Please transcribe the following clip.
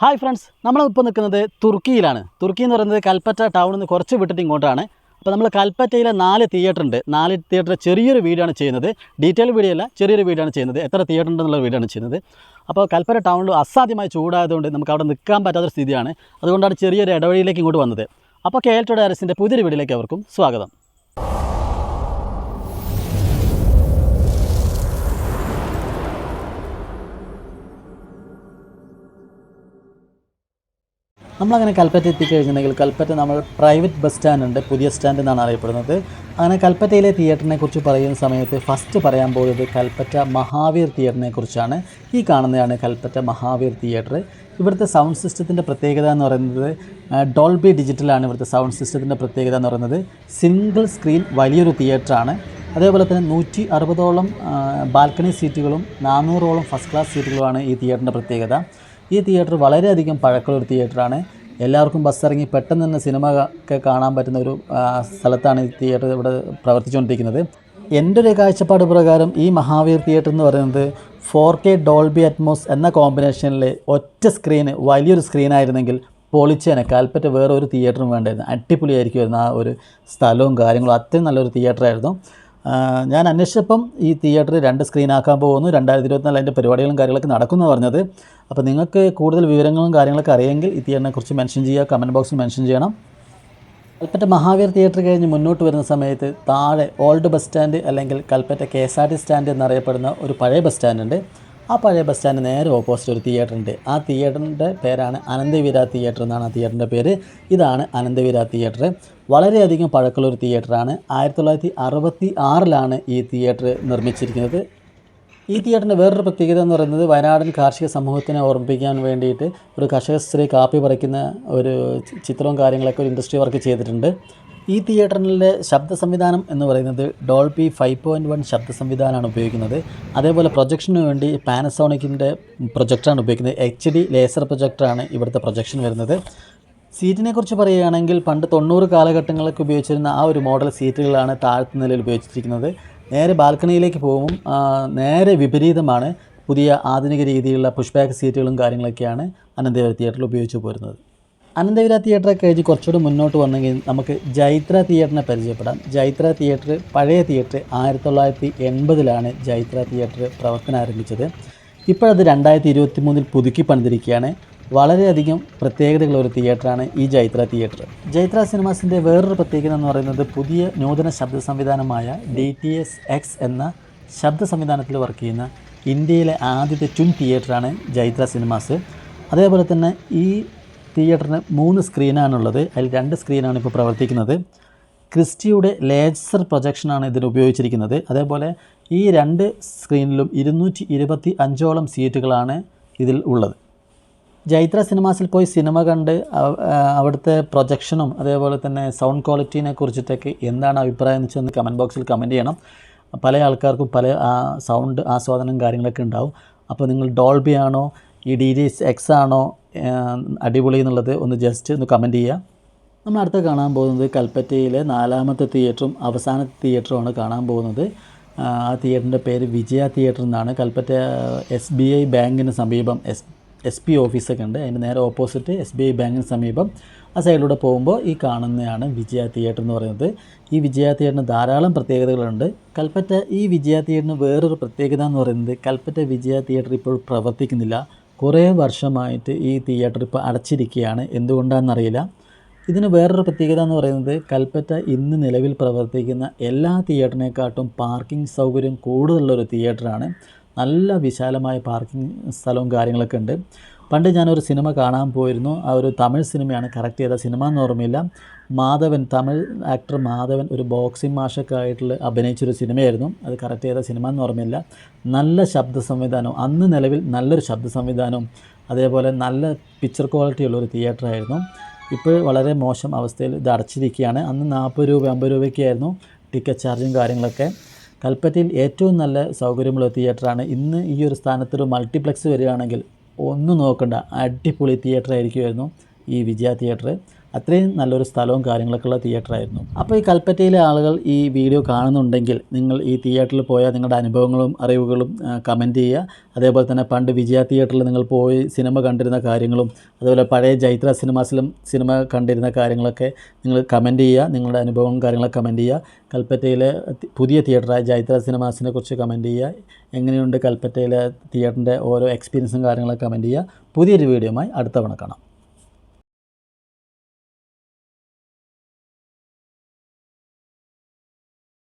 Hi friends നമ്മളിപ്പോൾ നിൽക്കുന്നത് തുർക്കിയിലാണ്. തുർക്കി എന്ന് പറയുന്നത് കൽപ്പറ്റ ടൗണിൽ നിന്ന് കുറച്ച് വിട്ടിട്ട് ഇങ്ങോട്ടാണ്. അപ്പോൾ നമ്മൾ കൽപ്പറ്റയിലെ നാല് തിയേറ്റർ ഉണ്ട്. നാല് തിയേറ്റർ ചെറിയൊരു വീഡിയോ ആണ് ചെയ്യുന്നത്. ഡീറ്റെയിൽ വീഡിയോ അല്ല ചെറിയൊരു വീഡിയോ ആണ് ചെയ്യുന്നത്. എത്ര തിയേറ്റർ ഉണ്ടെന്നുള്ള വീഡിയോ ആണ് ചെയ്യുന്നത്. അപ്പോൾ കൽപ്പറ്റ ടൗണിൽ അസാധ്യമായി ചൂടായതുകൊണ്ട് നമുക്ക് അവിടെ നിൽക്കാൻ പറ്റാത്തൊരു സ്ഥിതിയാണ്. അതുകൊണ്ടാണ് ചെറിയൊരു ഇടവഴിയിലേക്ക് ഇങ്ങോട്ട് വന്നത്. അപ്പോൾ കെ എൽ ടു ഡയറസിന്റെ പുതിയൊരു വീഡിയോയിലേക്ക് അവർക്കും സ്വാഗതം. നമ്മളങ്ങനെ കൽപ്പറ്റ എത്തിക്കഴിഞ്ഞിട്ടുണ്ടെങ്കിൽ കൽപ്പറ്റ നമ്മൾ പ്രൈവറ്റ് ബസ് സ്റ്റാൻഡ് ഉണ്ട് പുതിയ സ്റ്റാൻഡ് എന്നാണ് അറിയപ്പെടുന്നത്. അങ്ങനെ കൽപ്പറ്റയിലെ തിയേറ്ററിനെ കുറിച്ച് പറയുന്ന സമയത്ത് ഫസ്റ്റ് പറയാൻ പോകുന്നത് കൽപ്പറ്റ മഹാവീർ തിയേറ്ററിനെ കുറിച്ചാണ്. ഈ കാണുന്നതാണ് കൽപ്പറ്റ മഹാവീർ തിയേറ്റർ. ഇവിടുത്തെ സൗണ്ട് സിസ്റ്റത്തിന്റെ പ്രത്യേകത എന്ന് പറയുന്നത് ഡോൾബി ഡിജിറ്റലാണ് ഇവിടുത്തെ സൗണ്ട് സിസ്റ്റത്തിന്റെ പ്രത്യേകത എന്ന് പറയുന്നത്. സിംഗിൾ സ്ക്രീൻ വലിയൊരു തിയേറ്ററാണ്. അതേപോലെ തന്നെ നൂറ്റി അറുപതോളം ബാൽക്കണി സീറ്റുകളും നാനൂറോളം ഫസ്റ്റ് ക്ലാസ് സീറ്റുകളുമാണ് ഈ തിയേറ്ററിന്റെ പ്രത്യേകത. ഈ തിയേറ്റർ വളരെയധികം പഴക്കമുള്ള ഒരു തിയേറ്ററാണ്. എല്ലാവർക്കും ബസ് ഇറങ്ങി പെട്ടെന്ന് തന്നെ സിനിമ ഒക്കെ കാണാൻ പറ്റുന്ന ഒരു സ്ഥലത്താണ് ഈ തിയേറ്റർ ഇവിടെ പ്രവർത്തിച്ചുകൊണ്ടിരിക്കുന്നത്. എന്റെ ഒരു കാഴ്ചപ്പാട് പ്രകാരം ഈ മഹാവീർ തിയേറ്റർ എന്ന് പറയുന്നത് ഫോർ കെ ഡോൾബി അറ്റ്മോസ് എന്ന കോമ്പിനേഷനിൽ ഒറ്റ സ്ക്രീന് വലിയൊരു സ്ക്രീനായിരുന്നെങ്കിൽ പൊളിച്ചേനെ കാൽപ്പറ്റ വേറെ ഒരു തിയേറ്ററും വേണ്ടായിരുന്നു. അടിപൊളിയായിരിക്കുമായിരുന്നു ആ ഒരു സ്ഥലവും കാര്യങ്ങളും. അത്രയും നല്ലൊരു തിയേറ്ററായിരുന്നു. ഞാൻ അന്വേഷിച്ചപ്പം ഈ തിയേറ്റർ രണ്ട് സ്ക്രീനാക്കാൻ പോകുന്നു. രണ്ടായിരത്തി ഇരുപത്തിനാല് അതിന്റെ പരിപാടികളും കാര്യങ്ങളൊക്കെ നടക്കുന്നു പറഞ്ഞത്. അപ്പോൾ നിങ്ങൾക്ക് കൂടുതൽ വിവരങ്ങളും കാര്യങ്ങളൊക്കെ അറിയെങ്കിൽ ഈ തിയേറ്ററിനെ കുറിച്ച് മെൻഷൻ ചെയ്യുക കമന്റ് ബോക്സിൽ മെൻഷൻ ചെയ്യണം. കൽപ്പറ്റ മഹാവീർ തിയേറ്റർ കഴിഞ്ഞ് മുന്നോട്ട് വരുന്ന സമയത്ത് താഴെ ഓൾഡ് ബസ് സ്റ്റാൻഡ് അല്ലെങ്കിൽ Kalpetta K S R T stand എന്നറിയപ്പെടുന്ന ഒരു പഴയ ബസ് സ്റ്റാൻഡ് ഉണ്ട് ആ പഴയ ബസ് സ്റ്റാൻഡ് നേരെ ഓപ്പോസിറ്റ് ഒരു തിയേറ്റർ ഉണ്ട്. ആ തിയേറ്ററിന്റെ പേരാണ് അനന്തവീര തിയേറ്റർ എന്നാണ് ആ തിയേറ്ററിന്റെ പേര്. ഇതാണ് അനന്തവീര തിയേറ്റർ വളരെയധികം പഴക്കമുള്ള ഒരു തിയേറ്ററാണ് ആയിരത്തി തൊള്ളായിരത്തി അറുപത്തി ആറിലാണ് ഈ തിയേറ്റർ നിർമ്മിച്ചിരിക്കുന്നത്. ഈ തിയേറ്ററിന്റെ വേറൊരു പ്രത്യേകത എന്ന് പറയുന്നത് വയനാടൻ കാർഷിക സമൂഹത്തിനെ ഓർമ്മിപ്പിക്കാൻ വേണ്ടിയിട്ട് ഒരു കർഷക സ്ത്രീ കാപ്പി പറിക്കുന്ന ഒരു ചിത്രവും കാര്യങ്ങളൊക്കെ ഒരു ഇൻഡസ്ട്രി വർക്ക് ചെയ്തിട്ടുണ്ട്. ഈ തിയേറ്ററിലെ ശബ്ദ സംവിധാനം എന്ന് പറയുന്നത് ഡോൾബി ഫൈവ് പോയിന്റ് വൺ ശബ്ദ സംവിധാനമാണ് ഉപയോഗിക്കുന്നത്. അതേപോലെ പ്രൊജക്ഷന് വേണ്ടി പാനസോണിക്കിന്റെ പ്രൊജക്ടറാണ് ഉപയോഗിക്കുന്നത്. എച്ച് ഡി ലേസർ പ്രൊജക്ടറാണ് ഇവിടുത്തെ പ്രൊജക്ഷൻ വരുന്നത്. സീറ്റിനെക്കുറിച്ച് പറയുകയാണെങ്കിൽ പണ്ട് തൊണ്ണൂറ് കാലഘട്ടങ്ങളൊക്കെ ഉപയോഗിച്ചിരുന്ന ആ ഒരു മോഡൽ സീറ്റുകളാണ് താഴത്തെ നിലയിൽ ഉപയോഗിച്ചിരിക്കുന്നത്. നേരെ ബാൽക്കണിയിലേക്ക് പോകും നേരെ വിപരീതമാണ് പുതിയ ആധുനിക രീതിയിലുള്ള പുഷ് ബാക്ക് സീറ്റുകളും കാര്യങ്ങളൊക്കെയാണ് അനന്തപുരം തിയേറ്ററിൽ ഉപയോഗിച്ച് പോരുന്നത്. അനന്തവീര തിയേറ്ററെ കഴിഞ്ഞ് കുറച്ചുകൂടി മുന്നോട്ട് വന്നെങ്കിൽ നമുക്ക് ജൈത്ര തിയേറ്ററിനെ പരിചയപ്പെടാം. ജൈത്ര തിയേറ്റർ പഴയ തിയേറ്റർ ആയിരത്തി തൊള്ളായിരത്തി എൺപതിലാണ് ജൈത്ര തിയേറ്റർ പ്രവർത്തനം ആരംഭിച്ചത്. ഇപ്പോഴത് രണ്ടായിരത്തി ഇരുപത്തി മൂന്നിൽ പുതുക്കി പണിതിരിക്കുകയാണ്. വളരെയധികം പ്രത്യേകതകളുള്ള ഒരു തിയേറ്ററാണ് ഈ ജൈത്ര തിയേറ്റർ. ജൈത്ര സിനിമാസിന്റെ വേറൊരു പ്രത്യേകത എന്ന് പറയുന്നത് പുതിയ നൂതന ശബ്ദ സംവിധാനമായ ഡി ടി എസ് എക്സ് എന്ന ശബ്ദ സംവിധാനത്തിൽ വർക്ക് ചെയ്യുന്ന ഇന്ത്യയിലെ ആദ്യത്തെ ട്വിൻ തിയേറ്ററാണ് ജൈത്ര സിനിമാസ്. അതേപോലെ തന്നെ ഈ തിയേറ്ററിന് മൂന്ന് സ്ക്രീനാണുള്ളത്. അതിൽ രണ്ട് സ്ക്രീനാണ് ഇപ്പോൾ പ്രവർത്തിക്കുന്നത്. ക്രിസ്റ്റിയുടെ ലേസർ പ്രൊജക്ഷനാണ് ഇതിന് ഉപയോഗിച്ചിരിക്കുന്നത്. അതേപോലെ ഈ രണ്ട് സ്ക്രീനിലും ഇരുന്നൂറ്റി ഇരുപത്തി അഞ്ചോളം സീറ്റുകളാണ് ഇതിൽ ഉള്ളത്. ജൈത്ര സിനിമാസിൽ പോയി സിനിമ കണ്ട് അവ- അവിടുത്തെ പ്രൊജക്ഷനും അതേപോലെ തന്നെ സൗണ്ട് ക്വാളിറ്റീനെ കുറിച്ചിട്ടൊക്കെ എന്താണ് അഭിപ്രായം എന്ന് വെച്ചാൽ കമന്റ് ബോക്സിൽ കമന്റ് ചെയ്യണം. പല ആൾക്കാർക്കും പല സൗണ്ട് ആസ്വാദനം കാര്യങ്ങളൊക്കെ ഉണ്ടാവും. അപ്പോൾ നിങ്ങൾ ഡോൾബി ആണോ ഈ ഡി ഡി എക്സ് ആണോ അടിപൊളി എന്നുള്ളത് ഒന്ന് ജസ്റ്റ് ഒന്ന് കമന്റ് ചെയ്യുക. നമ്മൾ അടുത്ത കാണാൻ പോകുന്നത് കൽപ്പറ്റയിലെ നാലാമത്തെ തിയേറ്ററും അവസാനത്തെ തിയേറ്ററുമാണ് കാണാൻ പോകുന്നത്. ആ തിയേറ്ററിന്റെ പേര് വിജയ തിയേറ്റർ എന്നാണ്. കൽപ്പറ്റ എസ് ബി ഐ ബാങ്കിന് സമീപം എസ് എസ് പി ഓഫീസൊക്കെ ഉണ്ട്. അതിന്റെ നേരെ ഓപ്പോസിറ്റ് എസ് ബി ഐ ബാങ്കിന് സമീപം ആ സൈഡിലൂടെ പോകുമ്പോൾ ഈ കാണുന്നതാണ് വിജയ തിയേറ്റർ എന്ന് പറയുന്നത്. ഈ വിജയ തിയേറ്ററിന് ധാരാളം പ്രത്യേകതകളുണ്ട്. കൽപ്പറ്റ ഈ വിജയ തിയേറ്ററിന് വേറൊരു പ്രത്യേകത എന്ന് പറയുന്നത് കൽപ്പറ്റ വിജയ തിയേറ്റർ ഇപ്പോൾ പ്രവർത്തിക്കുന്നില്ല. കുറേ വർഷമായിട്ട് ഈ തിയേറ്റർ ഇപ്പോൾ അടച്ചിരിക്കുകയാണ്. എന്തുകൊണ്ടാണെന്നറിയില്ല. ഇതിന് വേറൊരു പ്രത്യേകത എന്ന് പറയുന്നത് കൽപ്പറ്റ ഇന്ന് നിലവിൽ പ്രവർത്തിക്കുന്ന എല്ലാ തിയേറ്ററിനെക്കാട്ടും പാർക്കിംഗ് സൗകര്യം കൂടുതലുള്ളൊരു തിയേറ്ററാണ്. നല്ല വിശാലമായ പാർക്കിംഗ് സ്ഥലവും കാര്യങ്ങളൊക്കെ ഉണ്ട്. പണ്ട് ഞാനൊരു സിനിമ കാണാൻ പോയിരുന്നു. ആ ഒരു തമിഴ് സിനിമയാണ് കറക്റ്റ് ചെയ്ത സിനിമ എന്ന് ഓർമ്മയില്ല. മാധവൻ തമിഴ് ആക്ടർ മാധവൻ ഒരു ബോക്സിംഗ് മാഷൊക്കെ ആയിട്ടുള്ള അഭിനയിച്ചൊരു സിനിമയായിരുന്നു. അത് കറക്റ്റ് ചെയ്ത സിനിമ എന്ന് ഓർമ്മയില്ല. നല്ല ശബ്ദ സംവിധാനവും അന്ന് നിലവിൽ നല്ലൊരു ശബ്ദ സംവിധാനവും അതേപോലെ നല്ല പിക്ചർ ക്വാളിറ്റി ഉള്ള ഒരു തിയേറ്ററായിരുന്നു. ഇപ്പോൾ വളരെ മോശം അവസ്ഥയിൽ ഇത് അടച്ചിരിക്കുകയാണ്. അന്ന് നാൽപ്പത് രൂപ അമ്പത് രൂപയ്ക്കായിരുന്നു ടിക്കറ്റ് ചാർജും കാര്യങ്ങളൊക്കെ. കൽപ്പറ്റയിൽ ഏറ്റവും നല്ല സൗകര്യമുള്ള തിയേറ്ററാണ്. ഇന്ന് ഈ ഒരു സ്ഥാനത്തൊരു മൾട്ടിപ്ലക്സ് വരികയാണെങ്കിൽ ഒന്നും നോക്കണ്ട അടിപൊളി തിയേറ്റർ ആയിരിക്കുമായിരുന്നു ഈ വിജയ തിയേറ്റർ അത്രയും നല്ലൊരു സ്ഥലവും കാര്യങ്ങളൊക്കെ ഉള്ള തിയേറ്ററായിരുന്നു അപ്പോൾ ഈ കൽപ്പറ്റയിലെ ആളുകൾ ഈ വീഡിയോ കാണുന്നുണ്ടെങ്കിൽ നിങ്ങൾ ഈ തിയേറ്ററിൽ പോയാൽ നിങ്ങളുടെ അനുഭവങ്ങളും അറിവുകളും കമന്റ് ചെയ്യുക. അതേപോലെ തന്നെ പണ്ട് വിജയ തിയേറ്ററിൽ നിങ്ങൾ പോയി സിനിമ കണ്ടിരുന്ന കാര്യങ്ങളും അതുപോലെ പഴയ ജൈത്ര സിനിമാസിലും സിനിമ കണ്ടിരുന്ന കാര്യങ്ങളൊക്കെ നിങ്ങൾ കമന്റ് ചെയ്യുക. നിങ്ങളുടെ അനുഭവവും കാര്യങ്ങളൊക്കെ കമന്റ് ചെയ്യുക. കൽപ്പറ്റയിലെ പുതിയ തിയേറ്ററായ ജൈത്ര സിനിമാസിനെ കുറിച്ച് കമന്റ് ചെയ്യുക. എങ്ങനെയുണ്ട് കൽപ്പറ്റയിലെ തിയേറ്ററിന്റെ ഓരോ എക്സ്പീരിയൻസും കാര്യങ്ങളൊക്കെ കമന്റ് ചെയ്യുക. പുതിയൊരു വീഡിയോയുമായി അടുത്തവണ കാണാം.